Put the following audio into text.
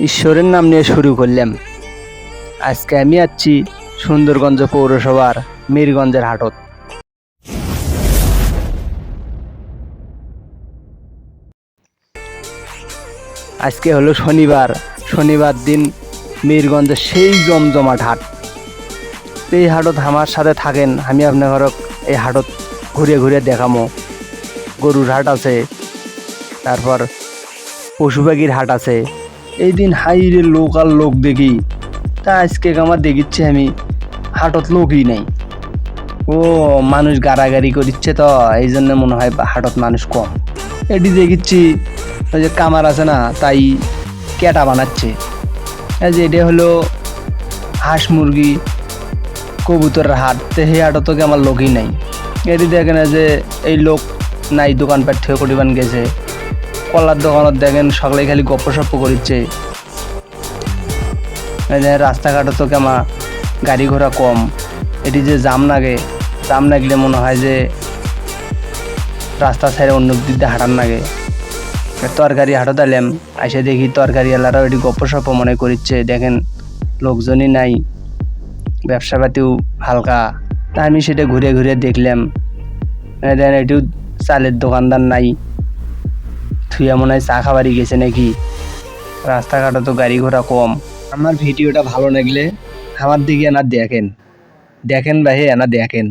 ঈশ্বরের নাম নিয়ে শুরু করলাম। আজকে আমি আছি সুন্দরগঞ্জ পৌরসভার মিরগঞ্জের হাটত। আজকে হলো শনিবার শনিবার দিন মিরগঞ্জের সেই জমজমাট হাট। এই হাটত আমার সাথে থাকেন, আমি আপনার ঘরক এই হাটত ঘুরে ঘুরে দেখামো। গরুর হাট আছে, তারপর পশু পাখির হাট আছে এই দিন হাইরে লোক আর লোক দেখি, তা আজকে আমার দেখিচ্ছি আমি, হাটত লোকই নাই। ও, মানুষ গাড়াগাড়ি করিচ্ছে তো, এই জন্য মনে হয় হাটত মানুষ কম। এটি দেখিচ্ছি, ওই যে কামার আছে না, তাই ক্যাটা বানাচ্ছে। এই যে এটা হলো হাঁস মুরগি, কবুতরের হাট, তো সেই হাটত তো আমার লোকই নাই। এটি দেখে না যে এই লোক নাই, দোকানপাট থেকে করিবান গেছে। কলার দোকানত দেখেন সকালে খালি গপ্প সপ্প করিচ্ছে। এই যে রাস্তাঘাটে তো কেমা, গাড়ি ঘোড়া কম। এটি যে জাম লাগে জাম লাগলে মনে হয় যে রাস্তা সাইডে অন্য দিক দিয়ে হাঁটার লাগে তরকারি হাঁটো দিলাম এসে দেখি তরকারি এলারাও এটি গপ্প সপ্প মনে করিচ্ছে। দেখেন লোকজনই নাই ব্যবসা পাতিও হালকা। তা আমি সেটা ঘুরে ঘুরে দেখলাম। দেখেন এটিও চালের দোকানদার নাই। থুয়া মনে হয় চা খাবারই গেছে নাকি? রাস্তাঘাটে তো গাড়ি ঘোড়া কম। আমার ভিডিওটা ভালো লাগলে আমার দিকে না দেখেন। দেখেন ভাই না দেখেন।